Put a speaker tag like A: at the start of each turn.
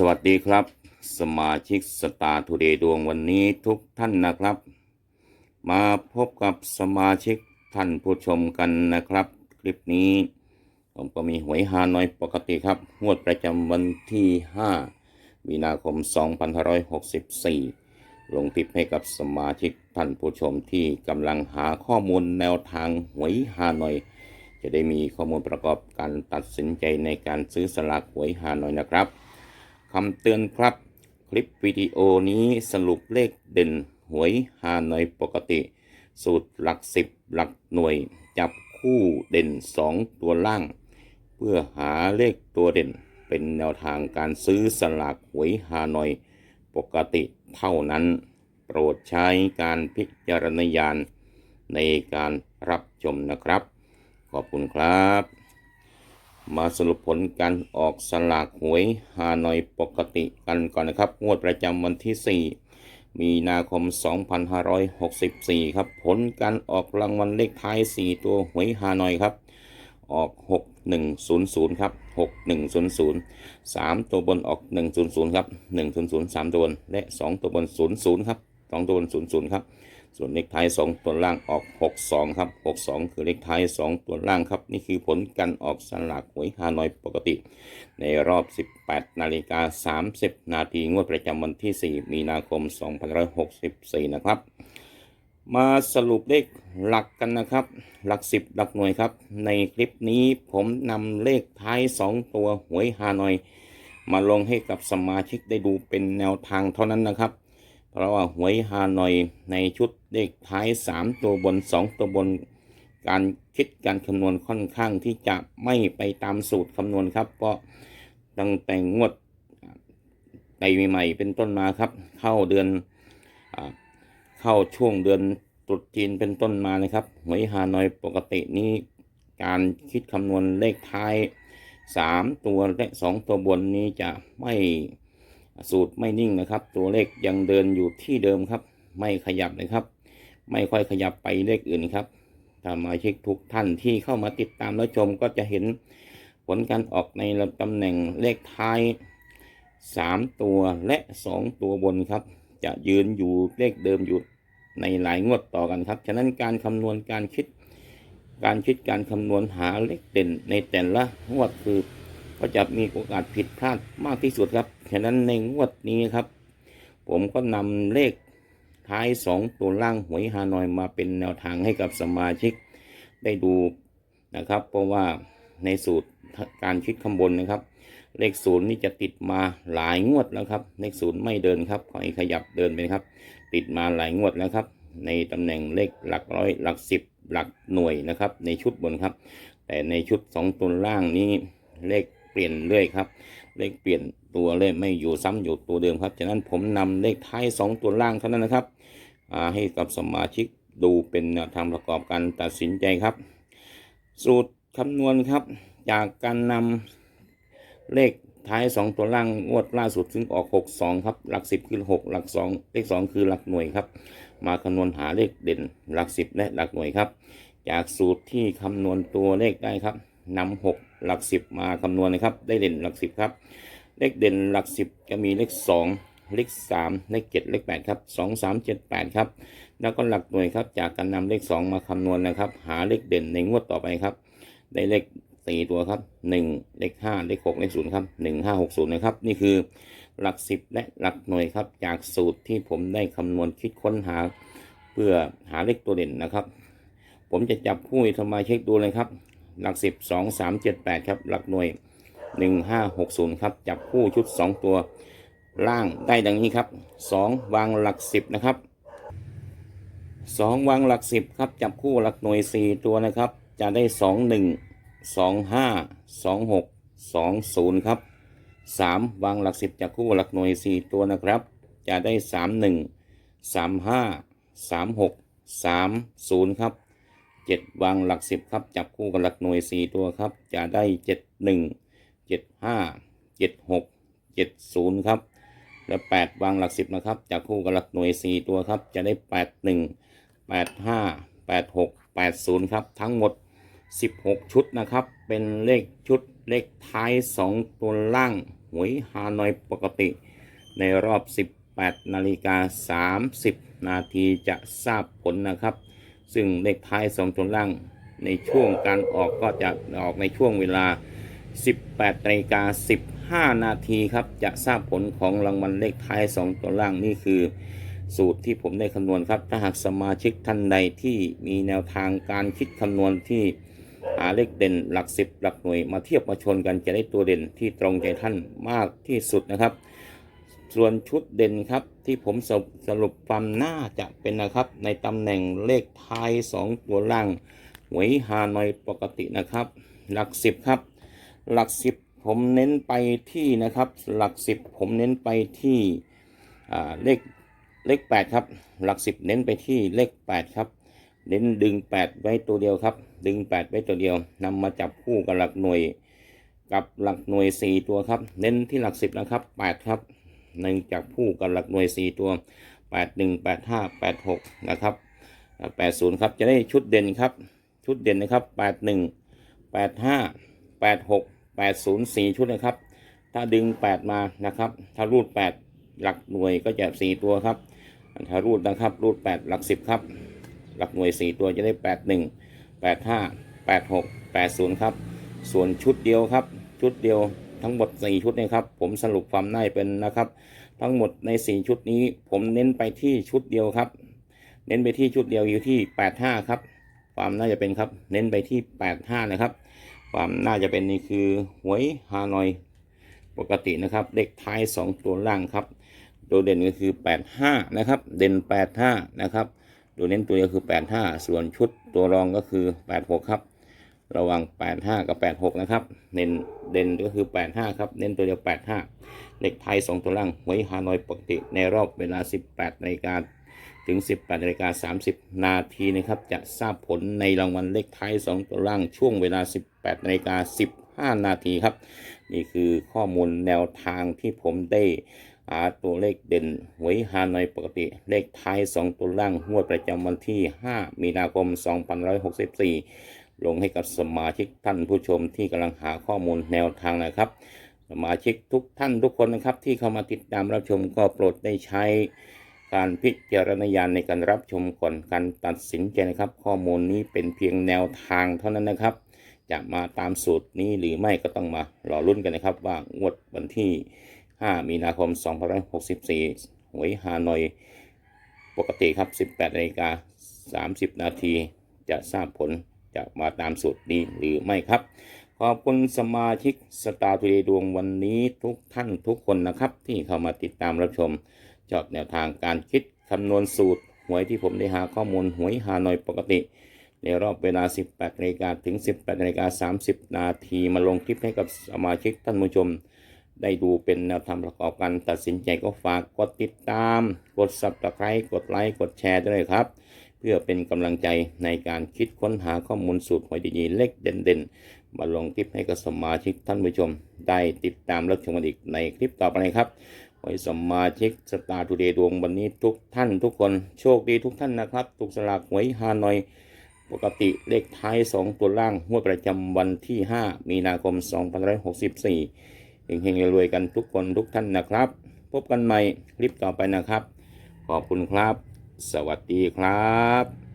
A: สวัสดีครับ สมาชิกสตาร์ทูเดย์ดวงวันนี้ทุกท่านนะครับ มาพบกับสมาชิกท่านผู้ชมกันนะครับ คลิปนี้ผมก็มีหวยฮานอยปกติครับงวดประจำวันที่ 5 มีนาคม 2564 ลงทิปให้กับสมาชิกท่านผู้ชมที่กำลังหาข้อมูลแนวทางหวยฮานอย จะได้มีข้อมูลประกอบการตัดสินใจในการซื้อสลากหวยฮานอยนะครับ คำเตือนครับ คลิปวิดีโอนี้สรุปเลขเด่นหวยฮานอยปกติ สูตรหลักสิบหลักหน่วย จับคู่เด่น 2 ตัวล่าง เพื่อหาเลขตัวเด่น เป็นแนวทางการซื้อสลากหวยฮานอยปกติเท่านั้น โปรดใช้การพิจารณญาณในการรับชมนะครับ ขอบคุณครับ มาสรุปผลการออกสลากหวยฮานอยปกติกันก่อนนะครับ งวดประจำวันที่ 4 มีนาคม 2564 ครับ ผลการออกรางวัลเลขท้าย 4 ตัวหวยฮานอยครับ ออก 6100 ครับ 6100 3 ตัวบนออก 100 ครับ 100 3 ตัวบนและ 2 ตัวบน 00 ครับ 2 ตัวบน 00 ครับ ส่วนเลขท้าย 2 ตัวล่างออก 62 ครับ 62 คือเลขท้าย 2 ตัวล่างครับ นี่คือผลการออกสลากหวยฮานอยปกติ ในรอบ 18 นาฬิกา 30 นาทีงวดประจำวันที่ 4 มีนาคม 2564 นะครับ มาสรุปเลขหลักกันนะครับ หลัก 10 หลักหน่วยครับ ในคลิปนี้ผมนำเลขท้าย 2 ตัวหวยฮานอย มาลงให้กับสมาชิกได้ดูเป็นแนวทางเท่านั้นนะครับ เพราะว่าหวยฮานอยในชุด เลขท้าย 3 ตัวบน 2 ตัวบน การคิดการคำนวณค่อนข้างที่จะไม่ไปตามสูตรคำนวณครับเพราะตั้งแต่งวดในใหม่ ๆ เป็นต้นมาครับ เข้าเดือนอเข้าช่วงเดือนตรุษจีนเป็นต้นมานะครับหวยฮานอยปกตินี้การคิดคำนวณเลขท้าย 3 ตัวและ 2 ตัวบนนี้จะไม่สูตรไม่นิ่งนะครับ ตัวเลขยังเดินอยู่ที่เดิมครับ ไม่ขยับนะครับ ไม่ค่อยขยับไปเลขอื่นครับถ้ามาเช็คทุกท่านที่เข้ามาติดตามและชมก็จะเห็นผลการออกในตำแหน่งเลขท้าย 3 ตัวและ 2 ตัวบนครับ จะยืนอยู่เลขเดิมอยู่ในหลายงวดต่อกันครับ ฉะนั้นการคำนวณการคิด การคิดการคำนวณหาเลขเด่นในแต่ละงวดคือก็จะมีโอกาสผิดพลาดมากที่สุดครับ ฉะนั้นในงวดนี้ครับ ผมก็นำเลข ท้าย 2 ตัวล่างหวยฮานอยมาเป็นแนวทางให้กับสมาชิกได้ดูนะครับ เพราะว่าในสูตรการคิดคำบนนะครับ เลขศูนย์นี่จะติดมาหลายงวดแล้วครับ เลขศูนย์ไม่เดินครับขอให้ขยับเดินไปครับ ติดมาหลายงวดแล้วครับ ในตำแหน่งเลขหลักร้อยหลักสิบหลักหน่วยนะครับ ในชุดบนครับ แต่ในชุด 2ตัวล่างนี้เลขเปลี่ยนเรื่อยครับ เลขเปลี่ยนตัวเลขไม่อยู่ซ้ำอยู่ตัวเดิมครับฉะนั้นผมนำเลขท้าย 2 ตัวล่างเท่านั้นนะครับอ่าให้กับสมาชิกดูเป็นแนวทางประกอบการตัดสินใจครับ สูตรคำนวณครับ จากการนำเลขท้าย 2 ตัวล่างงวดล่าสุดซึ่งออก 62 ครับ หลัก 10 คือ 6 หลัก 2 เลข 2 คือหลักหน่วยครับ มาคำนวณหาเลขเด่นหลัก 10 และหลักหน่วยครับ จากสูตรที่คำนวณตัวเลขได้ครับ นำหกหลักสิบมาคำนวณนะครับ ได้เด่นหลักสิบครับ เลขเด่นหลักสิบจะมีเลขสองเลขสามเลขเจ็ดเลขแปดครับสองสามเจ็ดแปดครับ แล้วก็หลักหน่วยครับ จากการนำเลขสองมาคำนวณนะครับ หาเลขเด่นในงวดต่อไปครับ ได้เลขสี่ตัวครับหนึ่งเลขห้าเลขหกเลขศูนย์ครับหนึ่งห้าหกศูนย์นะครับ นี่คือหลักสิบและหลักหน่วยครับ จากสูตรที่ผมได้คำนวณคิดค้นหา เพื่อหาเลขตัวเด่นนะครับ ผมจะจับคู่ให้สมาชิกดูเลยครับ หลักสิบสองสามเจ็ดแปดครับ หลักหน่วยหนึ่งห้าหกศูนย์ครับ จับคู่ชุดสองตัวล่างได้ดังนี้ครับสองวางหลักสิบนะครับสองวางหลักสิบครับ จับคู่หลักหน่วยสี่ตัวนะครับ จะได้สองหนึ่งสองห้าสองหกสองศูนย์ครับสามวางหลักสิบจับคู่หลักหน่วยสี่ตัวนะครับ จะได้สามหนึ่งสามห้าสามหกสามศูนย์ครับ เจ็ดวางหลักสิบครับ จับคู่กับหลักหน่วยสี่ตัวครับ จะได้เจ็ดหนึ่งเจ็ดห้าเจ็ดหกเจ็ดศูนย์ครับ และแปดวางหลักสิบนะครับ จับคู่กับหลักหน่วยสี่ตัวครับ จะได้แปดหนึ่งแปดห้าแปดหกแปดศูนย์ครับ ทั้งหมดสิบหกชุดนะครับ เป็นเลขชุดเลขท้ายสองตัวล่างหวยฮานอยปกติ ในรอบ18นาฬิกา30นาทีจะทราบผลนะครับ ซึ่งเลขท้าย2ตัวล่างในช่วงการออกก็จะออกในช่วงเวลา 18นาฬิกา15 นาทีครับ จะทราบผลของรางวัลเลขท้าย 2 ตัวล่างนี่คือ สูตรที่ผมได้คำนวณครับ ถ้าหากสมาชิกท่านใดที่มีแนวทางการคิดคำนวณที่หาเลขเด่นหลักสิบหลักหน่วยมาเทียบมาชนกันจะได้ตัวเด่นที่ตรงใจท่านมากที่สุดนะครับ ส่วนชุดเด่นครับที่ผมสรุปสรุปความน่าจะเป็นนะครับ ในตำแหน่งเลขท้าย 2 ตัวล่างหวยฮานอยปกตินะครับ หลักสิบครับ หลักสิบผมเน้นไปที่นะครับ หลักสิบผมเน้นไปที่เลขเลขแปดครับ หลักสิบเน้นไปที่เลขแปดครับ เน้นดึงแปดไว้ตัวเดียวครับ ดึงแปดไว้ตัวเดียวนำมาจับคู่กับหลักหน่วย กับหลักหน่วยสี่ตัวครับ เน้นที่หลักสิบนะครับแปดครับ หนึ่งจากคู่กับหลักหน่วยสี่ตัวแปดหนึ่งแปดห้าแปดหกนะครับแปดศูนย์ครับ จะได้ชุดเด่นครับ ชุดเด่นนะครับแปดหนึ่งแปดห้าแปดหกแปดศูนย์สี่ชุดนะครับ ถ้าดึงแปดมานะครับ ถ้ารูดแปดหลักหน่วยก็จะสี่ตัวครับ ถ้ารูดนะครับ รูดแปดหลักสิบครับ หลักหน่วยสี่ตัวจะได้แปดหนึ่งแปดห้าแปดหกแปดศูนย์ครับ ส่วนชุดเดียวครับ ชุดเดียว ทั้งหมดสี่ชุดนะครับ ผมสรุปความได้เป็นนะครับ ทั้งหมดในสี่ชุดนี้ ผมเน้นไปที่ชุดเดียวครับ เน้นไปที่ชุดเดียวอยู่ที่แปดห้าครับ ความน่าจะเป็นครับ เน้นไปที่แปดห้านะครับ ความน่าจะเป็นนี่คือหวยฮานอยปกตินะครับเลขท้ายสองตัวล่างครับโดยเด่นก็คือ 85 นะครับ เด่น 85 นะครับโดยเน้นตัวเดียวคือ 85 ส่วนชุดตัวรองก็คือ 86 ครับ ระว่าง85 กับ 86 นะครับ เน้นเด่นก็คือ 85 ครับ เน้นตัวเดียว 85 เลขไทย 2 ตัวล่างหวยฮานอยปกติในรอบเวลา 18นาฬิกาถึง 18นาฬิกา30 นาทีนะครับ จะทราบผลในรางวัลเลขท้าย 2 ตัวล่างช่วงเวลา 18นาฬิกา15 นาทีครับ นี่คือข้อมูลแนวทางที่ผมได้หาตัวเลขเด่นหวยฮานอยปกติ เลขท้าย 2 ตัวล่างงวดประจำวันที่ 5 มีนาคม 2564 ลงให้กับสมาชิกท่านผู้ชมที่กำลังหาข้อมูลแนวทางนะครับ สมาชิกทุกท่านทุกคนนะครับ ที่เข้ามาติดตามรับชมก็โปรดได้ใช้การพิจารณญาณในการรับชมก่อนการตัดสินใจนะครับ ข้อมูลนี้เป็นเพียงแนวทางเท่านั้นนะครับ จะมาตามสูตรนี้หรือไม่ก็ต้องมารอรุ่นกันนะครับ ว่างวดวันที่ 5 มีนาคม 2564 หวยฮานอยปกติครับ 18นาฬิกา30 นาทีจะทราบผล จะมาตามสูตรนี้หรือไม่ครับ ขอบคุณสมาชิกสตาร์ทูเดดวงวันนี้ทุกท่านทุกคนนะครับ ที่เข้ามาติดตามรับชมจอบแนวทางการคิดคำนวณสูตรหวยที่ผมได้หาข้อมูลหวยฮานอยปกติ ในรอบเวลา 18นาฬิกาถึง 18นาฬิกา30 นาทีมาลงคลิปให้กับสมาชิกท่านผู้ชม ได้ดูเป็นแนวทางประกอบการตัดสินใจก็ฝากกดติดตาม กด subscribe กดไลค์กดแชร์ด้วยครับ เพื่อเป็นกำลังใจในการคิดค้นหาข้อมูลสูตรหวยดีๆเล็กเด่นๆ มาลงคลิปให้กับสมาชิกท่านผู้ชม ได้ติดตามรับชมกันอีกในคลิปต่อไปครับขอให้สมาชิกสตาร์ทูเดย์ดวงวันนี้ทุกท่านทุกคนโชคดีทุกท่านนะครับถูกสลากหวยฮานอยปกติเลขท้าย 2 ตัวล่างงวดประจำวันที่ 5 มีนาคม 2564เฮงๆรวยๆกันทุกคนทุกท่านนะครับ พบกันใหม่คลิปต่อไปนะครับ ขอบคุณครับ สวัสดีครับ